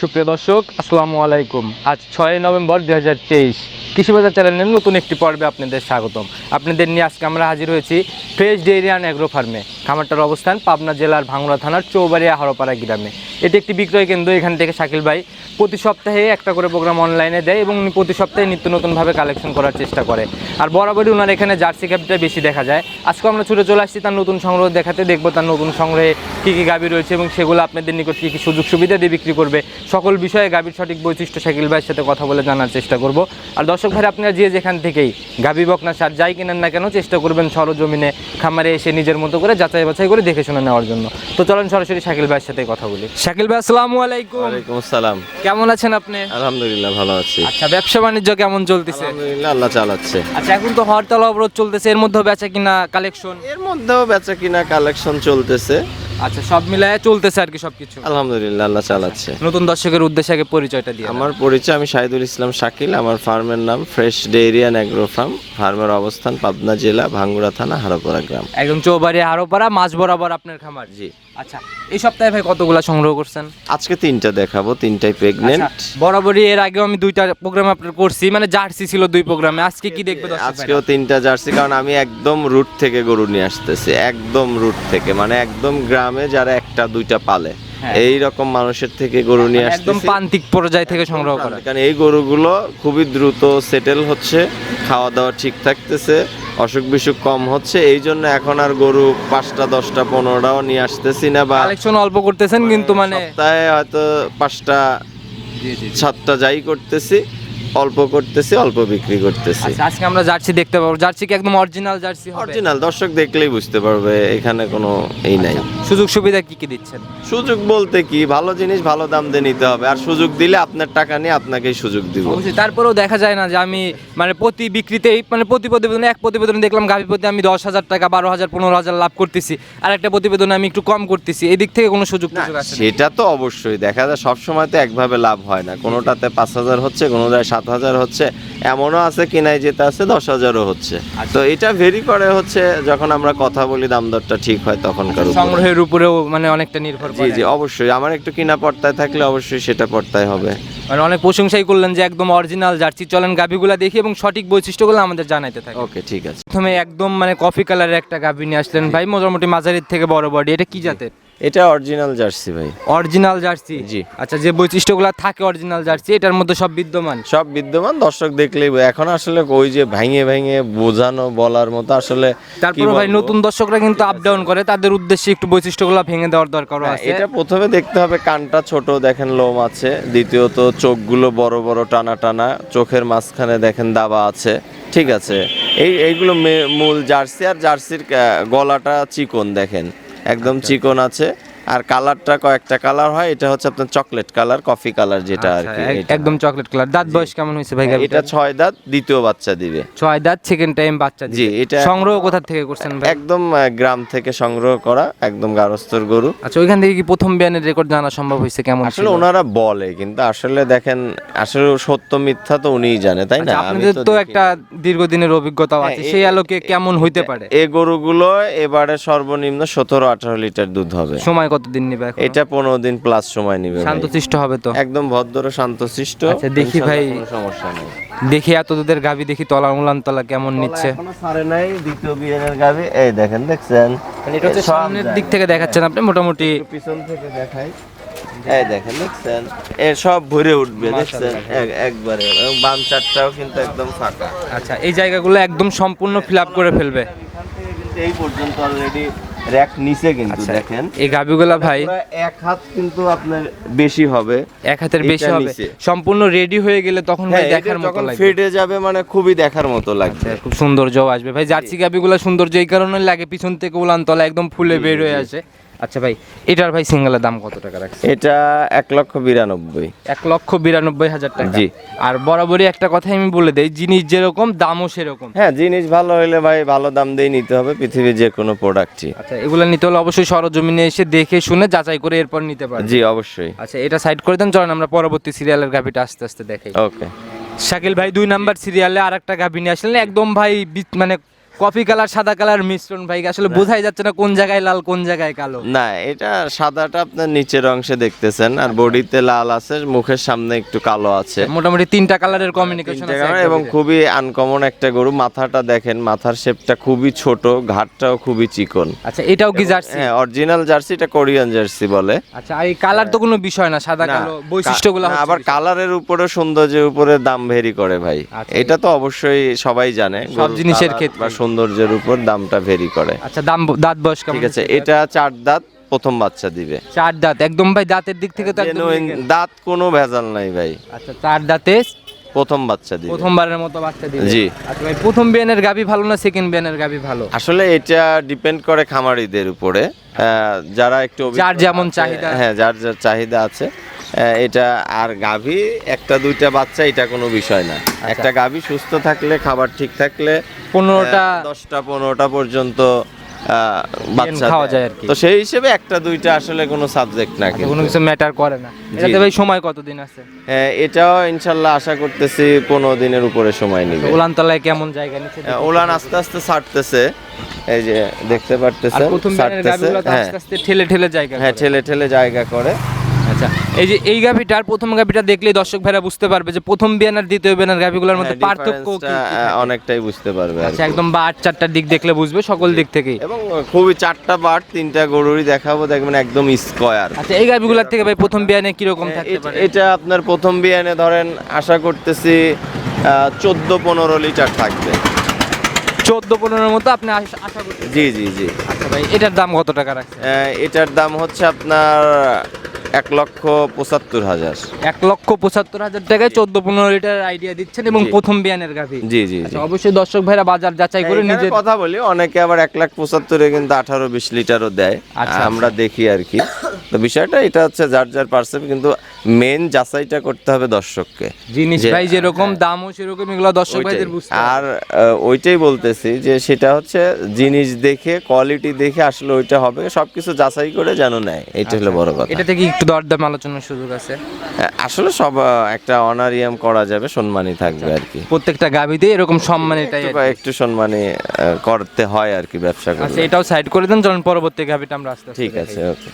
সুপ্রিয় দর্শক, আসসালামু আলাইকুম। আজ ছয় নভেম্বর দু হাজার তেইশ। কৃষিবাজার চ্যানেলের নতুন একটি পর্বে আপনাদের স্বাগতম। আপনাদের নিয়ে আজকে আমরা হাজির হয়েছি ফ্রেশ ডেইরিয়ান অ্যাগ্রো ফার্মে। খামারটার অবস্থান পাবনা জেলার ভাঙড়া থানার চৌবাড়িয়া হরপাড়া গ্রামে। এটি একটি বিক্রয় কেন্দ্র, এখান থেকে শাকিল ভাই প্রতি সপ্তাহে একটা করে প্রোগ্রাম অনলাইনে দেয় এবং উনি প্রতি সপ্তাহে নিত্য নতুনভাবে কালেকশন করার চেষ্টা করে। আর বরাবরই ওনার এখানে জার্সি ক্যাপটা বেশি দেখা যায়। আজকে আমরা ছুটে চলে আসছি তার নতুন সংগ্রহ দেখাতে, দেখব তার নতুন সংগ্রহে কী কী গাভী রয়েছে এবং সেগুলো আপনাদের নিকট কী কী সুযোগ সুবিধা দিয়ে বিক্রি করবে। সকল বিষয়ে গাভীর সঠিক বৈশিষ্ট্য শাকিল ভাইয়ের সাথে কথা বলে জানার চেষ্টা করব। আর দর্শক ভাই, আপনারা যে যেখান থেকেই গাভী বকনা সার যাই কিনেন না কেন, চেষ্টা করবেন সরজমিনে খামারে এসে নিজের মতো করে যাচাই বাছাই করে দেখে শুনে নেওয়ার জন্য। তো চলেন সরাসরি শাকিল ভাইয়ের সাথে কথা বলি। শাকিল ভাই আসসালামু আলাইকুম। ওয়ালাইকুম আসসালাম। কেমন আছেন আপনি? আলহামদুলিল্লাহ ভালো আছি। আচ্ছা ব্যবসা বাণিজ্য কেমন চলতেছে? আলহামদুলিল্লাহ আল্লাহ চালাচ্ছে। আচ্ছা এখন তো হরতাল অবরোধ চলতেছে এর মধ্যে বেচা কিনা কালেকশন এর মধ্যেও বেচা কিনা কালেকশন চলতেছে। আচ্ছা সব মিলায় চলতেছে আর কি সবকিছু। আলহামদুলিল্লাহ আল্লাহ চালাচ্ছে। নতুন দর্শকের উদ্দেশ্যে আগে পরিচয়টা দিয়ে আমার পরিচয় আমি শাহিদুল ইসলাম শাকিল আমার ফার্মের নাম ফ্রেশ অ্যাগ্রো ফার্ম। ফার্মের অবস্থান পাবনা জেলা ভাঙ্গুড়া থানা হারোপাড়া গ্রাম। একদম চৌবাড়ি আরও পাড়া মাছ বরাবর আপনার খামার। জি। আচ্ছা এই সপ্তাহে ভাই কতগুলা সংগ্রহ করছেন? আজকে তিনটা দেখাবো তিনটাই প্রেগনেন্ট আচ্ছা, বরাবরই এর আগেও আমি দুইটা প্রোগ্রাম আপনার করছি মানে জার্সি ছিল দুই প্রোগ্রামে আজকে কি দেখবে আজকেও তিনটা জার্সি কারণ আমি একদম রুট থেকে গরু নিয়ে আসতেছি একদম রুট থেকে মানে একদম গ্রামে যারা একটা দুইটা পালে। হ্যাঁ। এই রকম মানুষের থেকে গরু নিয়ে মানে একদম প্রান্তিক পর্যায় থেকে সংগ্রহ করা। কারণ এই গরুগুলো খুবই দ্রুত সেটেল হচ্ছে খাওয়া দাওয়া ঠিক থাকতেছে অসুখ বিসুখ কম হচ্ছে এই জন্য এখন আর গরু পাঁচটা দশটা পনেরোটাও নিয়ে আসতেছি না বা কালেকশন অল্প করতেছেন কিন্তু মানে সপ্তাহে হয়তো পাঁচটা সাতটা যাই করতেছি। অল্প করতেছি অল্প বিক্রি করতেছি। আচ্ছা আজকে আমরা জার্সি দেখতে পাবো। জার্সি কি একদম অরিজিনাল জার্সি হবে? অরিজিনাল দর্শক দেখলেই বুঝতে পারবে এখানে কোনো এই নাই। সুযোগ সুবিধা কি কি দিচ্ছেন? সুযোগ বলতে কি ভালো জিনিস ভালো দাম দিয়ে নিতে হবে আর সুযোগ দিলে আপনার টাকা নিয়ে আপনাকেই সুযোগ দিব। অবশ্যই তারপরেও দেখা যায় না যে আমি মানে প্রতি বিক্রিতেই মানে প্রতি প্রতিবেদনে এক প্রতিবেদনে দেখলাম গাভী প্রতি আমি দশ হাজার টাকা বারো হাজার পনেরো হাজার লাভ করতেছি আর একটা প্রতিবেদনে আমি একটু কম করতেছি। এই দিক থেকে কোনো সুযোগ? সেটা তো অবশ্যই দেখা যায় সবসময় তো একভাবে লাভ হয় না কোনোটাতে পাঁচ হাজার হচ্ছে কোনোটায় সাত হাজার হচ্ছে। এমনও আছে কিনাই যেতে আছে দশ হাজারও হচ্ছে। আচ্ছা। তো এটা ভেরি করে হচ্ছে যখন আমরা কথা বলি দাম দরটা ঠিক হয় তখনকার সংগ্রহের উপরেও মানে অনেকটা নির্ভর জি জি অবশ্যই। আমার একটু কিনা পর্তায় থাকলে অবশ্যই সেটা পর্তায় হবে। মানে অনেক প্রশংসাই করলেন যে একদম অরিজিনাল জার্সি চলেন গাভীগুলা দেখি এবং সঠিক বৈশিষ্ট্যগুলো আমাদের জানাইতে থাকে। ওকে ঠিক আছে। প্রথমে একদম মানে কফি কালারের একটা গাভী নিয়ে আসলেন। ভাই মোটামুটি মাঝারির থেকে বড় বডি এটা কি জাতের? এটা অরিজিনাল জার্সি ভাই। অরিজিনাল জার্সি জি। আচ্ছা যে বৈশিষ্ট্যগুলো থাকে অরিজিনাল জার্সি এটার মধ্যে সব বিদ্যমান? সব বিদ্যমান দর্শক দেখলেই এখন আসলে ওই যে ভেঙে ভেঙে বোঝানো বলার মতো আসলে তারপরে ভাই নতুন দর্শকরা কিন্তু আপ ডাউন করে তাদের উদ্দেশ্যে একটু বৈশিষ্ট্যগুলো ভেঙে দেওয়ার দরকারও হ্যাঁ, আছে। এটা প্রথমে দেখতে হবে কানটা ছোট দেখেন লোম আছে। দ্বিতীয়ত চোখগুলো বড় বড় টানা টানা চোখের মাঝখানে দেখেন দাবা আছে। ঠিক আছে। এই এইগুলো মূল জার্সি আর জার্সির গলাটা চিকন দেখেন। একদম আচ্ছা। চিকন আছে আর কালারটা কয়েকটা কালার হয় এটা হচ্ছে আপনার চকলেট কালার কফি কালার যেটা আর আচ্ছা, কি একদম চকলেট কালার। দাঁত বয়স কেমন হয়েছে ভাই এটা? ছয় দাঁত দ্বিতীয় বাচ্চা দিবে। ছয় দাঁত সেকেন্ড টাইম বাচ্চা জি, এটা- সংগ্রহ কোথা থেকে করছেন ভাই? একদম গ্রাম থেকে সংগ্রহ করা একদম গারস্থর গরু। আচ্ছা ওইখান থেকে কি প্রথম বিয়ানের রেকর্ড জানা সম্ভব হয়েছে? কেমন আসলে ওনারা বলে কিন্তু আসলে দেখেন আসলে সত্য মিথ্যা তো উনিই জানে তাই না? আচ্ছা, আপনাদের তো একটা দীর্ঘদিনের অভিজ্ঞতা হ্যাঁ, আছে। সেই আলোকে কেমন হইতে পারে? এই গরুগুলো এবারে সর্বনিম্ন সতেরো আঠারো লিটার দুধ হবে। সময় কতদিন নিবে এটা পনেরো দিন প্লাস সময় নিবে শান্তশিষ্ট হবে তো? একদম ভদ্র শান্তশিষ্ট। আচ্ছা, দেখি ভাই। সমস্যা নেই। দেখি এত দুধের গাভী দেখি তলা উলান তলা কেমন নিচ্ছে। সারে নাই দ্বিতীয় বিয়ানের গাবি। এই দেখেন দেখছেন? মানে এটা হচ্ছে সব সামনের দিক থেকে দেখাচ্ছেন আপনি? মোটামুটি পিছন থেকে দেখাই। এই দেখেন দেখছেন? এ সব ভরে উঠবে দেখছেন? একবারে। বাম চারটাও কিন্তু একদম ফাঁকা। আচ্ছা এই জায়গাগুলো একদম সম্পূর্ণ ফিল আপ করে ফেলবে। এখান থেকে কিন্তু এই পর্যন্ত অলরেডি র্যাক নিচে কিন্তু আচ্ছা দেখেন। এই গাবিগুলা ভাই? এক হাত কিন্তু আপনার বেশি হবে। এক হাতের বেশি হবে। সম্পূর্ণ রেডি হয়ে গেলে তখন ভাই হ্যাঁ দেখার দেখার মতো লাগবে। ফেটে যাবে মানে খুবই দেখার মতো লাগবে। খুব সৌন্দর্য আসবে। ভাই জার্সি গাবিগুলা সৌন্দর্য এই কারণে লাগে পিছন থেকে উলান তলা একদম ফুলে বের হয়ে আসে। আচ্ছা ভাই এটার ভাই সিঙ্গেলের দাম কত টাকা রাখছে এটা এক লক্ষ বিরানব্বই। এক লক্ষ বিরানব্বই হাজার টাকা। জি। আর বরাবরই একটা কথা আমি বলে দেই জিনিস যেরকম দামও সেরকম। হ্যাঁ জিনিস ভালো হলে ভাই ভালো দাম দিয়ে নিতে হবে পৃথিবীর যে কোনো প্রোডাক্টই আচ্ছা এগুলো নিতে হলে অবশ্যই সরজমিনে এসে দেখে শুনে যাচাই করে এরপর নিতে পারবে জি অবশ্যই। আচ্ছা এটা সাইড করে দেন চলেন আমরা পরবর্তী সিরিয়ালের গাভিটা আস্তে আস্তে দেখাই। ওকে শাকিল ভাই দুই নাম্বার সিরিয়ালে আর একটা গাভি নিয়ে আসলেন। একদম ভাই মানে কফি কালার সাদা কালার মিশ্রণ ভাই আসলে বোঝাই যাচ্ছে না কোন জায়গায় লাল কোন জায়গায় কালো। না এটা সাদাটা আপনার নিচের অংশে দেখতেছেন আর বডিতে লাল আছে মুখের সামনে একটু কালো আছে। মোটামুটি তিনটা কালারের কমিউনিকেশন তিনটে কালার এবং খুবই আনকমন একটা গরু মাথাটা দেখেন মাথার শেপটা খুবই ছোট ঘাটটাও খুবই চিকন। আচ্ছা এটাও কি জার্সি? হ্যাঁ অরিজিনাল জার্সি এটা কোরিয়ান জার্সি বলে। আচ্ছা এই কালার তো কোনো বিষয় না সাদা কালো বৈশিষ্ট্যগুলো না, আবার কালারের উপরে সৌন্দর্যের উপরে দাম ভেরি করে ভাই। আচ্ছা। এটা তো অবশ্যই সবাই জানে সব জিনিসের ক্ষেত্রে। সৌন্দর্যের উপর দামটা ভেরি করে। আচ্ছা দাম দাঁত বয়স ঠিক আছে এটা চার দাঁত প্রথম বাচ্চা দিবে। চার দাঁত। একদম ভাই দাঁতের দিক থেকে তো একদম দাঁত কোনো ভেজাল নাই ভাই। আচ্ছা চার দাঁতে প্রথম বাচ্চা দিবে। প্রথমবারের মতো বাচ্চা দিবে। জি। আচ্ছা ভাই প্রথম বিয়ানের গাবি ভালো না সেকেন্ড বিয়ানের গাবি ভালো? আসলে এটা ডিপেন্ড করে খামারিদের উপরে। যারা একটু যার যেমন চাহিদা। হ্যাঁ যার যার চাহিদা আছে। এটা আর গাভী একটা দুইটা বাচ্চা এটা কোনো বিষয় না। আচ্ছা। একটা গাভী সুস্থ থাকলে খাবার ঠিক থাকলে পনেরোটা দশটা পনেরোটা পর্যন্ত বাচ্চা খাওয়া যায় আর কি। তো সেই হিসেবে একটা দুইটা আসলে কোনো সাবজেক্ট না আচ্ছা, কোনো কিছু ম্যাটার করে না। এটাতে ভাই সময় কতদিন আছে? হ্যাঁ, এটাও ইনশাল্লাহ আশা করতেছি পনেরো দিনের উপরে সময় নিবে। উলানতলায় কেমন জায়গা নিচ্ছে হ্যাঁ, ওলান আস্তে আস্তে ছাড়তেছে। এই যে দেখতে আর পারতেছেন ছাড়তেছে হ্যাঁ আস্তে আস্তে ঠেলে ঠেলে জায়গা হ্যাঁ করে। ঠেলে ঠেলে জায়গা করে। আচ্ছা এই যে এই গাভিটা আর প্রথম গাভিটা দেখলেই দর্শক ভাইরা বুঝতে পারবে যে প্রথম বিয়ান আর দ্বিতীয় বিয়ানের গাভিগুলোর মধ্যে হ্যাঁ, পার্থক্য কি কি থাকে? অনেকটাই বুঝতে পারবে আচ্ছা একদম বা আট চারটার দিক দেখলে বুঝবে সকল দিক থেকেই। এবং খুবই চারটা বাট তিনটা গরুরই দেখাবো দেখবেন একদম স্কোয়ার। আচ্ছা এই গাভিগুলোর থেকে ভাই প্রথম বিয়ানে কীরকম থাকতে পারে? এটা আপনার প্রথম বিয়ানে ধরেন আশা করতেছি চোদ্দ পনেরো লিটার থাকবে। চোদ্দ পনেরোর মতো আপনি আশা জি জি জি। আচ্ছা ভাই এটার দাম কত টাকা রাখছে এটার দাম হচ্ছে আপনার এক লক্ষ পঁচাত্তর হাজার। এক লক্ষ পঁচাত্তর হাজার টাকায় চোদ্দ পনেরো লিটার আইডিয়া দিচ্ছেন এবং প্রথম বিয়ানের গাভি। জি জি আচ্ছা অবশ্যই দর্শক ভাইরা বাজার যাচাই করে নিজের কথা বলি অনেকে আবার এক লাখ পঁচাত্তরে কিন্তু আঠারো বিশ লিটারও দেয়। আচ্ছা, আমরা দেখি আর কি। তো বিষয়টা এটা হচ্ছে যার যার পার্সেন্ট কিন্তু মেন যাচাইটা করতে হবে দর্শককে। জিনিস ভাই যেরকম দামও সেরকম এগুলো দর্শক ভাইদের বুঝতে আর ওইটাই বলতেছি যে সেটা হচ্ছে জিনিস দেখে কোয়ালিটি দেখে আসলে ওইটা হবে সবকিছু যাচাই করে যেন নেয়। এটা হলো বড় কথা। এটা থেকে একটু দরদাম আলোচনার সুযোগ আছে? আসলে সব একটা অনারিয়াম করা যাবে সম্মানই থাকবে আর কি। প্রত্যেকটা গাভিতে এরকম সম্মান এটাই একটু। সম্মানী করতে হয় আর কি ব্যবসা আচ্ছা এটাও সাইড করে দেন চলুন পরবর্তী গাভিটা আমরা আস্তে ঠিক আছে ওকে।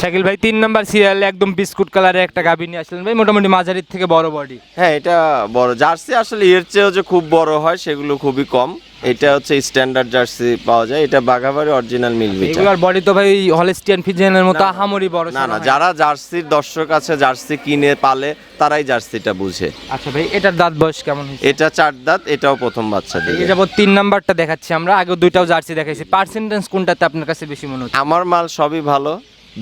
শাকিল ভাই তিন নাম্বার সিরিয়ালে একদম বিস্কুট কালারের একটা গাভি নিয়ে আসলেন ভাই মোটামুটি মাঝারির থেকে বড় বডি হ্যাঁ এটা বড়। জার্সি আসলে এর চেয়েও যে খুব বড় হয় সেগুলো খুবই কম। এটা হচ্ছে স্ট্যান্ডার্ড জার্সি পাওয়া যায়। এটা বাঘাবাড়ি অরিজিনাল মিলবিটা এগুলোর বডি তো ভাই হলস্টিয়ান ফিজিয়ানের মতো আহামরি বড় না না যারা জার্সির দর্শক আছে জার্সি কিনে পালে তারাই জার্সিটা বুঝে। আচ্ছা ভাই এটার দাঁত বয়স কেমন হয়েছে? এটা চার দাঁত এটাও প্রথম বাচ্চা দিবে যাবত তিন নাম্বারটা দেখাচ্ছি আমরা আগে দুইটাও জার্সি দেখাইছি। পার্সেন্টেজ কোনটাতে আপনার কাছে বেশি মনে হচ্ছে? আমার মাল সবই ভালো।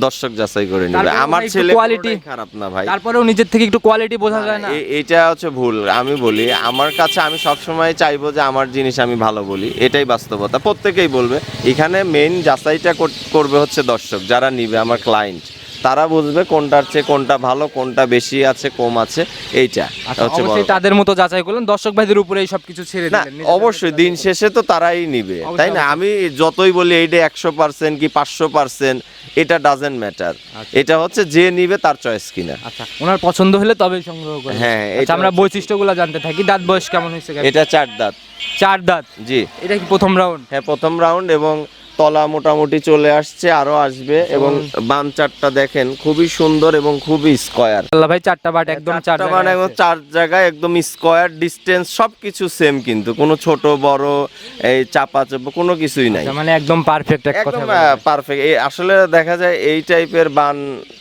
দর্শক যাচাই করে নেবে। আমার ছেলে কোয়ালিটি খারাপ না ভাই। তারপরেও নিজের থেকে একটু কোয়ালিটি বোঝা যায় না। এটা হচ্ছে ভুল আমি বলি। আমার কাছে আমি সবসময় চাইব যে আমার জিনিস আমি ভালো বলি এটাই বাস্তবতা। প্রত্যেকেই বলবে এখানে মেইন যাচাইটা করবে হচ্ছে দর্শক যারা নিবে আমার ক্লায়েন্ট তারা বুঝবে কোনটার চেয়ে কোনটা ভালো কোনটা বেশি আছে কম আছে এইটা আচ্ছা, হচ্ছে তাদের মতো যাচাই করলেন। দর্শক ভাইদের উপরে এই সবকিছু ছেড়ে না অবশ্যই দিন শেষে তো তারাই নিবে তাই না? আমি যতই বলি এইটা একশো পার্সেন্ট কি পাঁচশো পার্সেন্ট এটা ডাজেন্ট ম্যাটার এটা হচ্ছে যে নিবে তার চয়েস কিনা। আচ্ছা ওনার পছন্দ হলে তবেই সংগ্রহ করবেন হ্যাঁ, আচ্ছা এটা আমরা বৈশিষ্ট্যগুলো জানতে থাকি। দাঁত বয়স কেমন হয়েছে এটা চার দাঁত। চার দাঁত? জি। এটা কি প্রথম রাউন্ড হ্যাঁ প্রথম রাউন্ড এবং তলা মোটামুটি চলে আসছে আরও আসবে এবং বাম চারটা দেখেন খুবই সুন্দর এবং খুবই স্কয়ার। আল্লাহ ভাই চারটা বাট একদম চারটা মানে একদম চার জায়গায় একদম স্কয়ার ডিস্টেন্স সবকিছু সেম কিন্তু কোনো ছোট বড় এই চাপা চাপা কোনো কিছুই নাই। মানে একদম পারফেক্ট এক কথা একদম পারফেক্ট এই আসলে দেখা যায় এই টাইপের বান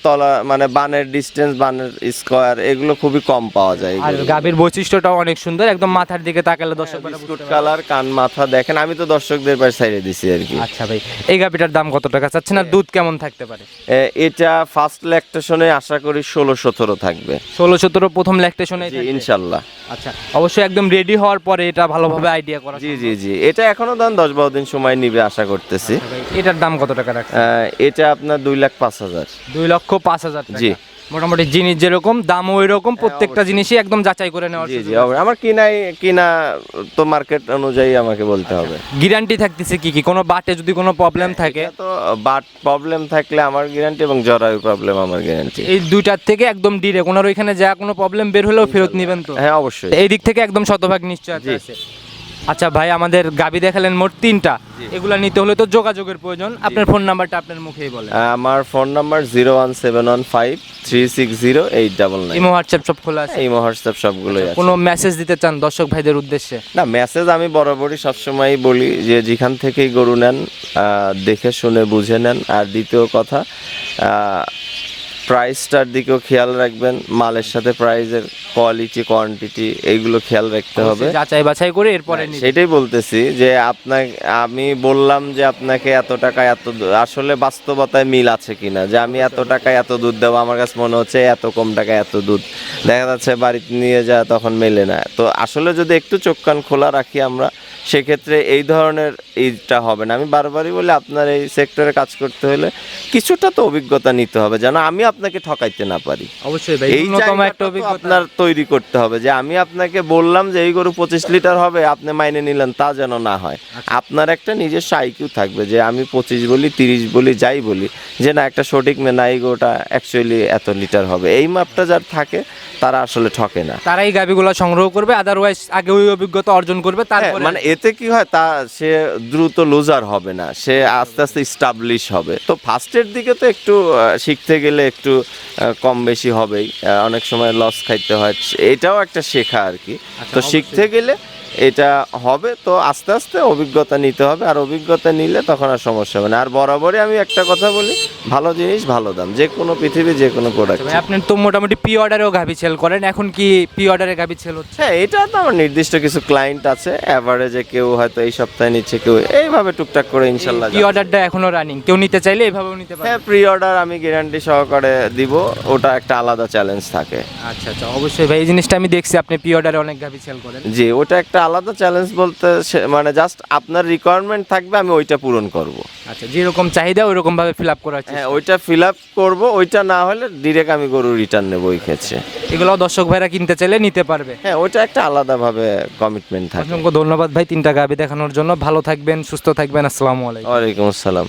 তলা মানে বানের ডিস্টেন্স বানের স্কয়ার এগুলো খুবই কম পাওয়া যায় আর। গাভীর বৈশিষ্ট্যটাও অনেক সুন্দর একদম মাথার দিকে তাকালে দর্শক বিস্কুট কালার কান মাথা দেখেন আমি তো দর্শকদের পাশে ছাইড়ে দিছি আর কি। আচ্ছা ভাই এই গাভীটার দাম কত টাকা? চাচ্ছেন আর দুধ কেমন থাকতে পারে? এটা ফার্স্ট ল্যাকটেশনে আশা করি ষোলো সতেরো থাকবে। ষোলো সতেরো প্রথম ল্যাকটেশনে ইনশাল্লাহ। আচ্ছা অবশ্যই একদম রেডি হওয়ার পরে এটা ভালোভাবে আইডিয়া করা জি জি জি। এটা এখনও দাম দশ বারো দিন সময় নিবে আশা করতেছি। আচ্ছা এটার দাম কত টাকা রাখছে এটা আপনার দুই লাখ পাঁচ হাজার। দুই লক্ষ পাঁচ হাজার জি। মোটামুটি জিনিস যেরকম দাম ওই রকম প্রত্যেকটা জিনিসই একদম যাচাই করে নেওয়া জি জি আমার কিনাই কিনা তো মার্কেট অনুযায়ী আমাকে বলতে হবে। গ্যারান্টি থাকতেছে কি কি? কোনো বাটে যদি কোনো প্রবলেম থাকে? তো বাট প্রবলেম থাকলে আমার গ্যারান্টি এবং জরায়ু প্রবলেম আমার গ্যারান্টি এই দুইটার থেকে একদম ডিরেক্ট ওনার ওইখানে যা কোনো প্রবলেম বের হলেও ফেরত নেবেন তো? হ্যাঁ অবশ্যই। এই দিক থেকে একদম শতভাগ নিশ্চয়তা জি। আছে। আচ্ছা ভাই আমাদের গাবি দেখালেন মোট তিনটা। এগুলা নিতে হলে তো যোগাযোগের প্রয়োজন। আপনার ফোন নাম্বারটা আপনার মুখেই বলেন। আমার phone number zero one seven one five three six zero eight double nine. Imo WhatsApp সব খোলা আছে? এই হোয়াটসঅ্যাপ সবগুলোই আছে। কোনো মেসেজ দিতে চান দর্শক ভাইদের উদ্দেশ্যে? না মেসেজ আমি বরাবরই সবসময়ই বলি যে যেখান থেকেই গরু নেন আহ, দেখে শুনে বুঝে নেন। আর দ্বিতীয় কথা প্রাইসটার দিকেও খেয়াল রাখবেন মালের সাথে প্রাইসের কোয়ালিটি কোয়ান্টিটি এইগুলো খেয়াল রাখতে হবে। যাচাই বাছাই করে এরপরে হ্যাঁ, সেটাই বলতেছি যে আপনাকে আমি বললাম যে আপনাকে এত টাকা এত আসলে বাস্তবতায় মিল আছে কিনা? যে আমি এত টাকায় এত দুধ দেবো আমার কাছে মনে হচ্ছে এত কম টাকায় এত দুধ। দেখা যাচ্ছে বাড়িতে নিয়ে যা তখন মেলে না। তো আসলে যদি একটু চোখ কান খোলা রাখি আমরা সেক্ষেত্রে এই ধরনের এইটা হবে না। আমি বারবারই বলি আপনার এই সেক্টরে কাজ করতে হলে কিছুটা তো অভিজ্ঞতা নিতে হবে যেন আমি আপনাকে ঠকাইতে না পারি। অবশ্যই এই একটা অভিজ্ঞতা। আপনার তৈরি করতে হবে যে আমি আপনাকে বললাম যে এই গরু পঁচিশ লিটার হবে আপনি মাইনে নিলেন তা যেন না হয়। আচ্ছা। আপনার একটা নিজস্ব আইকিউ থাকবে যে আমি পঁচিশ বলি তিরিশ বলি যাই বলি যে না একটা সঠিক মে না এই গরুটা অ্যাকচুয়ালি এত লিটার হবে। এই মাপটা যার থাকে তারা আসলে ঠকে না। তারা তারাই গাবিগুলো সংগ্রহ করবে আদারওয়াইজ আগে ওই অভিজ্ঞতা অর্জন করবে হ্যাঁ, তারপরে মানে এতে কি হয় তা সে দ্রুত লুজার হবে না সে আস্তে আস্তে স্টাবলিশ হবে। তো ফার্স্টের দিকে তো একটু শিখতে গেলে একটু কম বেশি হবেই। অনেক সময় লস খাইতে হয়। এটাও একটা শেখা আর কি। তো শিখতে গেলে এটা হবে তো আস্তে আস্তে অভিজ্ঞতা নিতে হবে আর অভিজ্ঞতা নিলে তখন আর সমস্যা হবে না। আর বরাবরই আমি একটা কথা বলি ভালো জিনিস ভালো দাম যে কোনো পৃথিবী যে কোনো প্রোডাক্ট আপনি তো মোটামুটি পি অর্ডারেও গাবি সেল করেন এখন কি পি অর্ডারে গাবি সেল হচ্ছে? হ্যাঁ এটা তো আমার নির্দিষ্ট কিছু ক্লায়েন্ট আছে অ্যাভারেজে কেউ হয়তো এই সপ্তাহে নিচ্ছে কেউ এইভাবে টুকটাক করে ইনশাল্লাহ পি অর্ডারটা এখনও রানিং কেউ নিতে চাইলে এভাবেও নিতে পারে হ্যাঁ প্রি অর্ডার আমি গ্যারান্টি সহকারে দিব ওটা একটা আলাদা চ্যালেঞ্জ থাকে। আচ্ছা আচ্ছা অবশ্যই ভাই এই জিনিসটা আমি দেখছি আপনি পি অর্ডারে অনেক গাবি সেল করেন। জি ওটা একটা আলাদা চ্যালেঞ্জ বলতে মানে জাস্ট আপনার রিকোয়ারমেন্ট থাকবে আমি ওইটা পূরণ করব। আচ্ছা যেরকম চাহিদা ওইরকম ভাবে ফিল আপ করা হ্যাঁ ওইটা ফিল আপ করব ওইটা না হলে ডিরেক্ট আমি গরু রিটার্ন নেব ওই ক্ষেত্রে। এগুলো দর্শক ভাইরা কিনতে চাইলে নিতে পারবে। হ্যাঁ ওইটা একটা আলাদাভাবে কমিটমেন্ট থাকে। অসংখ্য ধন্যবাদ ভাই তিনটা গাবি দেখানোর জন্য। ভালো থাকবেন সুস্থ থাকবেন আসসালামু আলাইকুম। ওয়ালাইকুম আসসালাম।